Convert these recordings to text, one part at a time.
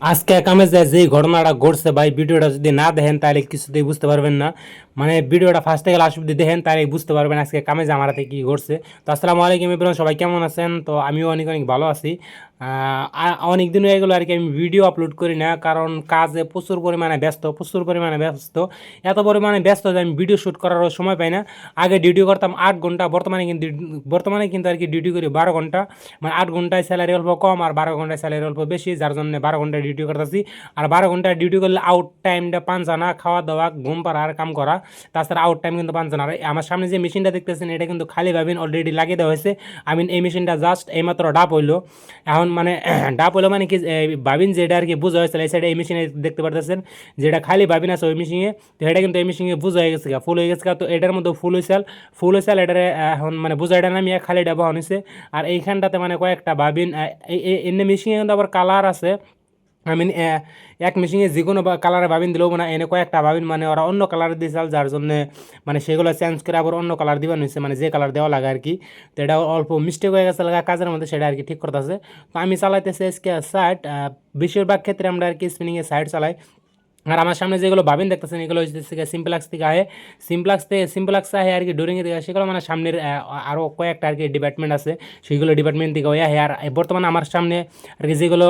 আজকে কামে যায় যেই ঘটনাটা ঘটছে ভাই, ভিডিওটা যদি না দেখেন তাহলে কিছুতেই বুঝতে পারবেন না। মানে ভিডিওটা ফার্স্ট থেকে লাস্ট অব্দি দেখেন, তাহলে বুঝতে পারবেন আজকে কামে জামারাতে কী ঘটছে। তো আসসালামু আলাইকুম ইব্রাহিম সবাই কেমন আছেন? তো আমিও অনেক অনেক ভালো আছি। অনেক দিন হয়ে গেলো আর কি আমি ভিডিও আপলোড করি না, কারণ কাজে প্রচুর পরিমাণে ব্যস্ত, প্রচুর পরিমাণে ব্যস্ত। এত পরিমাণে ব্যস্ত যে আমি ভিডিও শ্যুট করারও সময় পাই না। আগে ডিউটি করতাম আট ঘণ্টা, বর্তমানে কিন্তু বর্তমানে কিন্তু আর কি ডিউটি করি বারো ঘণ্টা। মানে আট ঘন্টায় স্যালারি অল্প কম আর বারো ঘন্টায় স্যালারি অল্প বেশি, যার জন্য বারো ঘন্টায় ডিউটি করতেছি। আর বারো ঘন্টায় ডিউটি করলে আউট টাইমটা পাঁচ জানা, খাওয়া দাওয়া, ঘুম পাড়া, আর কাম করা। তাছাড়া আউট টাইম কিন্তু পাঁচ জানা আর আমার সামনে যে মেশিনটা দেখতেছেন, এটা কিন্তু খালি ভাবিন অলরেডি লাগিয়ে দেওয়া হয়েছে। আমি এই মেশিনটা জাস্ট এইমাত্র ডাপ হইল। এখন মানে ডাপ হইল মানে কি ভাবিন যেটা আর কি বুঝা হয়েছে, এই সাইডে এই মেশিনে দেখতে পারতেছেন যেটা খালি ভাবিন আছে ওই মেশিনে, তো এটা কিন্তু এই মেশিনে বুঝা হয়ে গেছে ফুল হয়ে গেছে তো এটার মধ্যে ফুল হয়েছিল ফুল হয়েছিল এটারে এখন মানে বুঝাইটা নামিয়ে খালি ডাবা হয়েছে আর এইখানটাতে মানে কয়েকটা ভাবিন এনে মেশিনে কিন্তু আবার কালার আছে। আই মিন এক মেশিনে যে কোনো কালারে ভাবিন দিলেও মানে এনে কয়েকটা ভাবিন মানে ওরা অন্য কালার দিয়েছিল যার জন্য মানে সেগুলো চেঞ্জ করে আবার অন্য কালার দিবেন হয়েছে মানে যে কালার দেওয়া লাগে আর কি তো এটা অল্প মিস্টেক হয়ে গেছে, লাগা কাজের মধ্যে সেটা আর কি ঠিক করতেছে। তো আমি চালাইতেছি এসকে সাইড বেশিরভাগ ক্ষেত্রে আমরা আর কি স্পিনিংয়ে সাইড চালাই। আর আমার সামনে যেগুলো বাবিন দেখতেছেন, এগুলো হচ্ছে সিম্পলাক্স থেকে আহে সিম্পলাক্স থেকে সিম্পলাক্স আহে আর কি ডোরিংয়ে থেকে সেগুলো মানে সামনের আরও কয়েকটা আর কি ডিপার্টমেন্ট আছে। সেগুলো ডিপার্টমেন্ট থেকে ওই আহে। আর বর্তমানে আমার সামনে আর কি যেগুলো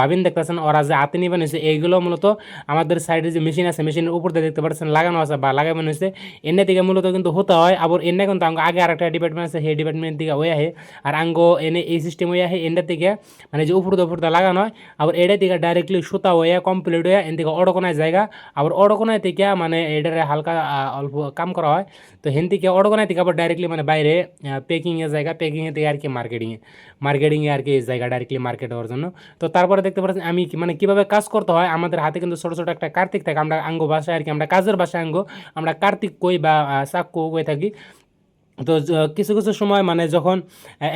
বাবিন দেখতেছেন, ওরা যে হাতে নিবেন হয়েছে, এইগুলো মূলত আমাদের সাইডে যে মেশিন আছে মেশিনের উপর দিয়ে দেখতে পাচ্ছেন লাগানো আছে বা লাগাবেন হয়েছে। এনে থেকে মূলত কিন্তু হতে হয়, আবার এনে কিন্তু আঙ্গ আগে আরেকটা ডিপার্টমেন্ট আছে, সেই ডিপার্টমেন্ট থেকে ওই আহে। আর আঙ্গ এনে এই সিস্টেম ওই আহে এন্ডা থেকে মানে যে উপর উপর লাগানো হয়, আবার এটা থেকে ডাইরেক্টলি সুতা হয়ে কমপ্লিট হয়ে, এন থেকে অডকোনায় জায়গা। আবার অডকোনায় থেকে মানে এটারে হালকা অল্প কাম করা হয়। তো হেন থেকে অডকোনায় থেকে আবার ডাইরেক্টলি মানে বাইরে পেকিংয়ের জায়গা পেকিংয়ে থেকে আর কি মার্কেটিংয়ে মার্কেটিংয়ে আর কি জায়গা ডাইরেক্টলি মার্কেট হওয়ার জন্য। তো তারপরে দেখতে পাচ্ছেন আমি মানে কীভাবে কাজ করতে হয়, আমাদের হাতে কিন্তু ছোটো ছোটো একটা কার্তিক থাকে। আমরা আঙ্গ ভাষায় আর কি, আমরা কাজের ভাষায় আঙ্গ। আমরা কার্তিক কই বা চাক্কু কই থাকি। তো কিছু কিছু সময় মানে যখন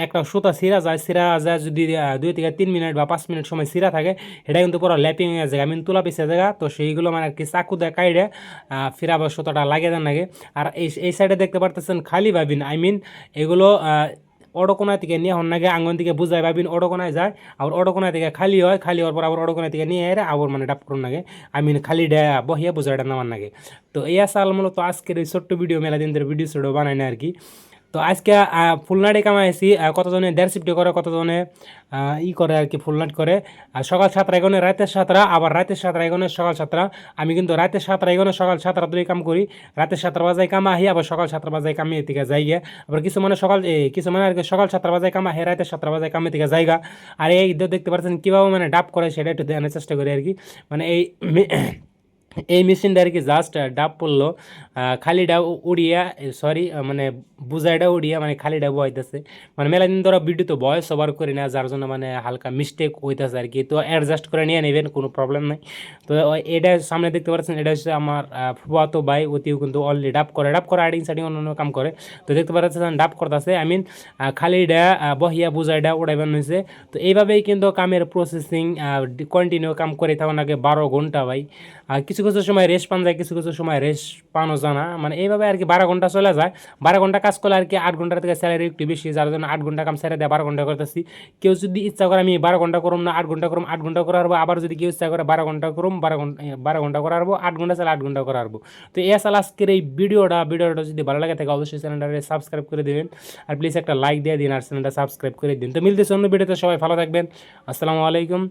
একটা সুতা সিরা যায় সিরা যায় যদি দুই থেকে তিন মিনিট বা পাঁচ মিনিট সময় সিরা থাকে, এটা কিন্তু পুরো ল্যাপিং হয়ে যায়। আমি তুলা পিছিয়ে জায়গা, তো সেইগুলো মানে আর কি চাকু দেয় কাইডে ফিরা বা সুতাটা লাগিয়ে দেন লাগে আর এই এই সাইডে দেখতে পারতেছেন খালি ভাবিন আই মিন এগুলো অডকোনায় থেকে নিয়ে হন নাগে আঙ্গন থেকে বুঝায় ভাবিন অডকোনায় যায়, আবার অডকোনায় থেকে খালি হয়, খালি হওয়ার পর আবার অডকোনায় থেকে নিয়ে এরে আবার মানে ডাপ করুন লাগে আই মিন খালি ডে বহিয়া বুঝাইটা নামার লাগে তো এই আসা মূলত আজকের এই ছোট্ট ভিডিও মেলা দিন ভিডিও ছোটো বানায় না আর কি। তো আজকে ফুলনাটি কামাইছি কতজনে দেড় শিফটে করে, কতজনে ই করে আর কি ফুলনাট করে। আর সকাল সাতটা এগোনে, রাতের সাতটা, আবার রাতের সাতটা এগোনে সকাল সাতটা। আমি কিন্তু রাতের সাতটা এগোনে সকাল সাতটা দুই কাম করি, রাতের সাতটা বাজায় কামা আহি, আবার সকাল সাতটা বাজায় কামে থেকে যাইগে। আবার কিছু মানে সকাল কিছু মানে আর কি সকাল সাতটা বাজায় কামা হে রাতের সাতটা বাজায় কামে থেকে যাইগা। আর এই দেখতে পাচ্ছেন কীভাবে মানে ডাব করে, সেটা একটু দেখানোর চেষ্টা করি আর কি মানে এই এই মেশিনটা আর কি জাস্ট ডাব পড়ল। খালি ডাব উড়িয়া সরি মানে বুঝাইটা উড়িয়া মানে খালি ডাব হইতেছে মানে মেলা দিন ধরো ভিডিও তো বয়স সবার করি না, যার জন্য মানে হালকা মিস্টেক হইতেছে আর কি। তো অ্যাডজাস্ট করে নিয়ে নেবেন, কোনো প্রবলেম নাই। তো এটা সামনে দেখতে পাচ্ছেন, এটা হচ্ছে আমার ফুয়াতো ভাই, অতিও কিন্তু অলরেডি ডাব করে। ডাব করে আইডিং সাইডিং অন্য কাম করে। তো দেখতে পাচ্ছেন, ডাব করতেছে। আই মিন খালি ডা বহিয়া বুঝাইটা উড়াইবেন হয়েছে তো এইভাবেই কিন্তু কামের প্রসেসিং কন্টিনিউ কাম করে থাকুন আগে বারো ঘণ্টা ভাই। আর কিছু কিছু সময় রেস্ট পান যায়, কিছু কিছু সময় রেস্ট পানো জানা মানে এইভাবে আর কি বারো ঘণ্টা চলে যায়। বারো ঘণ্টা কাজ করলে আর কি আট ঘণ্টা থেকে স্যালারি একটু বেশি, যার জন্য আট ঘণ্টা কাম ছেড়ে দেয় বারো ঘণ্টা করতেছি। কেউ যদি ইচ্ছা করে আমি বারো ঘণ্টা করুম না, আট ঘণ্টা করুম, আট ঘণ্টা করার আবার যদি কেউ ইচ্ছা করে বারো ঘণ্টা করুম, বারো ঘণ্টা বারো ঘণ্টা করার আট ঘণ্টা চালে আট ঘণ্টা করার তো এই আসলে আজকের এই ভিডিওটা। ভিডিওটা যদি ভালো লাগে থাকে, অবশ্যই চ্যানেলটা সাবস্ক্রাইব করে দেবেন। আর প্লিজ একটা লাইক দিয়ে দিন আর চ্যানেলটা সাবস্ক্রাইব করে দিন। তো মিলতেছে অন্য ভিডিওতে, সবাই ভালো থাকবেন। আসসালামু আলাইকুম।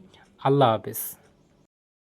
আল্লাহ হাফিজ।